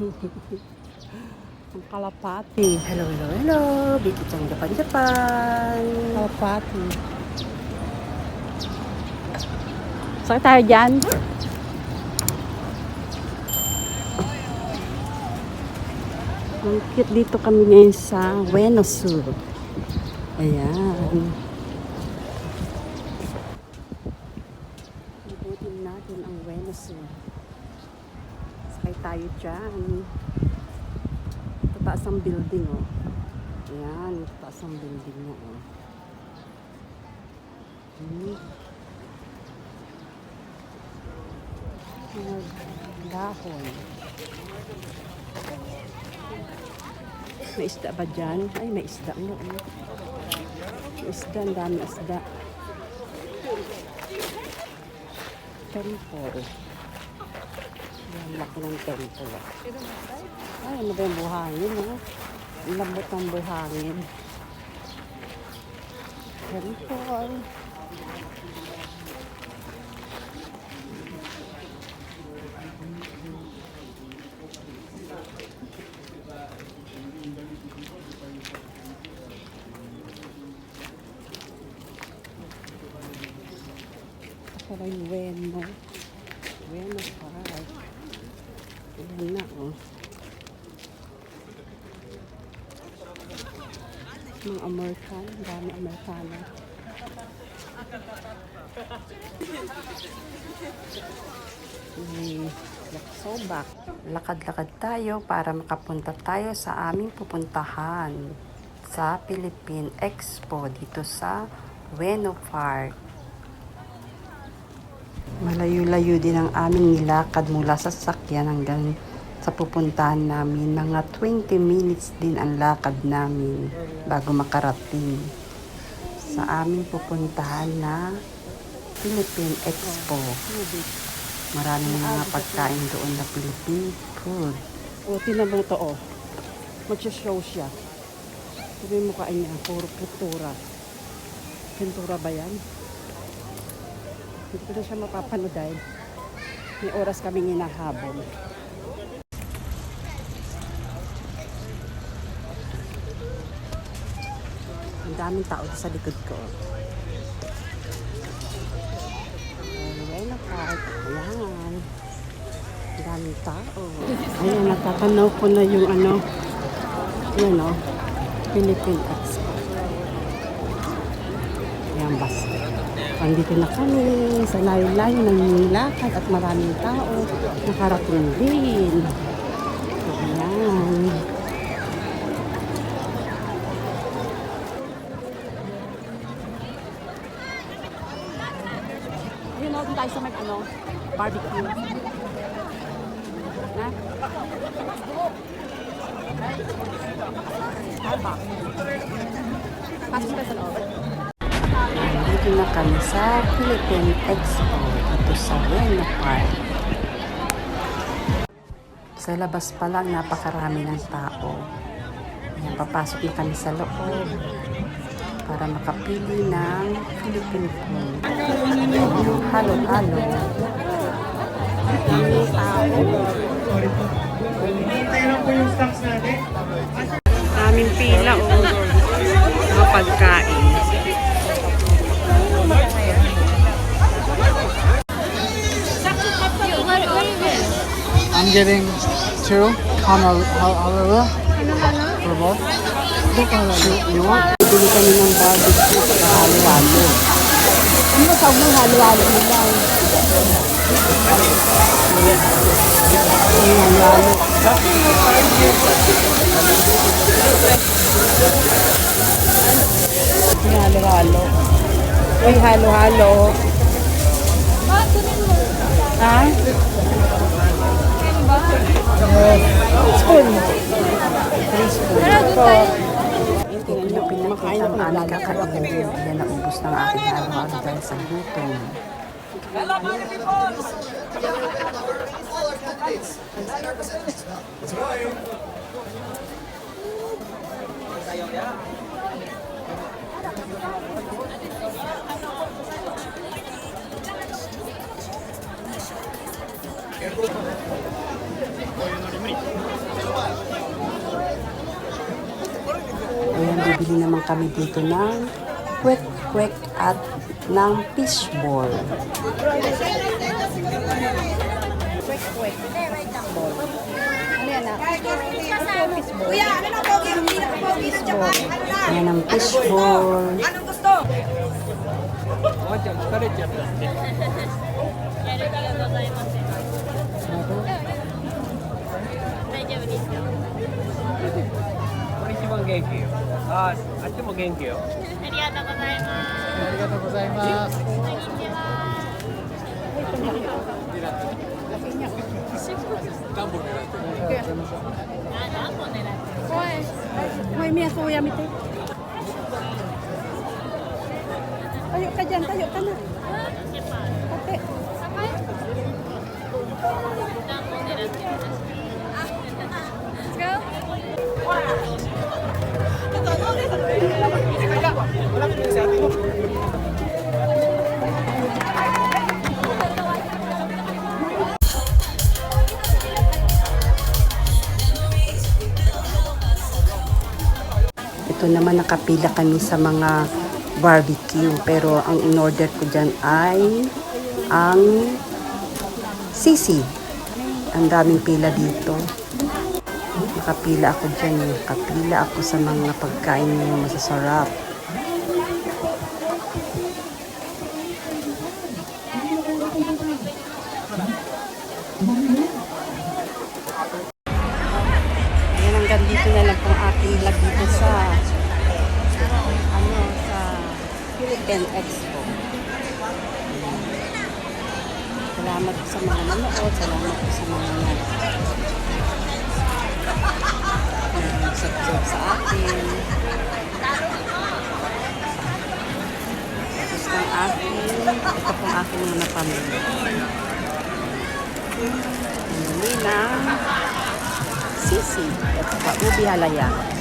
Ang kalapati. Hello, hello, hello. Biki Chang Japan, Japan. Kalapati. Saan tayo dyan? Ang cute dito kami ngayon sa Buenos Sur. Ayan. Ibutin natin ang Buenos Sur. Sakay tayo dyan. Tataas ang building, oh. Ayan, tataas ang building na, oh. Hmm. Dahon. May isda ba dyan? Ay, may isda mo. Oh. May isda, ang dami isda. Temple. Yan, laki ng temple. ah. Ay, ano ba yung buhangin, oh? Ang lambot ng buhangin. Temple. Ako ba yung Weno? Weno Park. Ayan na, oh. Mga American, dami Amerikano. May laksobak. Lakad-lakad tayo para makapunta tayo sa aming pupuntahan sa Philippine Expo dito sa Ueno Park. Malayo-layo din ang aming nilakad mula sa sasakyan hanggang sa pupuntahan namin. Mga 20 minutes din ang lakad namin bago makarating sa aming pupuntahan na Philippine Expo. Maraming mga pagkain doon na Philippine food. O, tinan mo to, oh. Magsha-show siya. Sabi mo mukha niya, puro pintura. Pintura ba yan? Hindi ko na siya mapapanood dahil may oras kaming hinahabol. Ang daming tao sa likod ko. Buena Park. Ayan. Ang daming tao. Ayan, natatanaw ko na yung ano, yan o, Philippine Ayan, bas. Andito na kami sa layo-layo ng nilakad at maraming tao. Nakarating din. Ayan. Ayun o, tayo sa may ano, barbecue. Na? Starbucks. Pasok ka sa loob. Dito na kami sa Philippine Expo dito sa Buena Park. Sa labas pa lang napakarami ng tao. Ayan, papasok na kami sa loob para makapili ng Philippine food. Yung halo-halo. Daming tao. Aming pila o mga pagkain. I'm getting two honolulu for both. You, you want? Bili kami ng barbecue sa halo-halo. Ano tawag ng halo-halo nila? Ang halo-halo. Halo-halo. May halo-halo. Ha? Spoon. Three spoon. So, ito na pinakita ang aming kakainin. Yan na ubus ng aking araw-araw dahil sa gutom. Thank you. Ayan, bibili naman kami dito ng kwek-kwek at ng fishball. Kwek-kwek. Ball. Ano yan na? Fishball. Fishball. Ayan ang fishball. Anong gusto? Anong gusto? 元気よああっちも元気よありがとうございますありがとうございますこんにちはダンボ狙ってるあダンボ狙ってるおいおいみやそうやめて Tayo ka dyan, tayo ka na. Kape. Sakay. Ito naman nakapila kami sa mga barbecue. Pero ang in-order ko dyan ay ang sisi. Ang daming pila dito. Nakapila ako dyan. Nakapila ako sa mga pagkain na masasarap. Philippine Expo. Salamat sa mga nanood, salamat sa mga nag subscribe sa akin. Tapos ng aking, ito pong aking mga pamilya. Ng sisi at sa ubi halaya.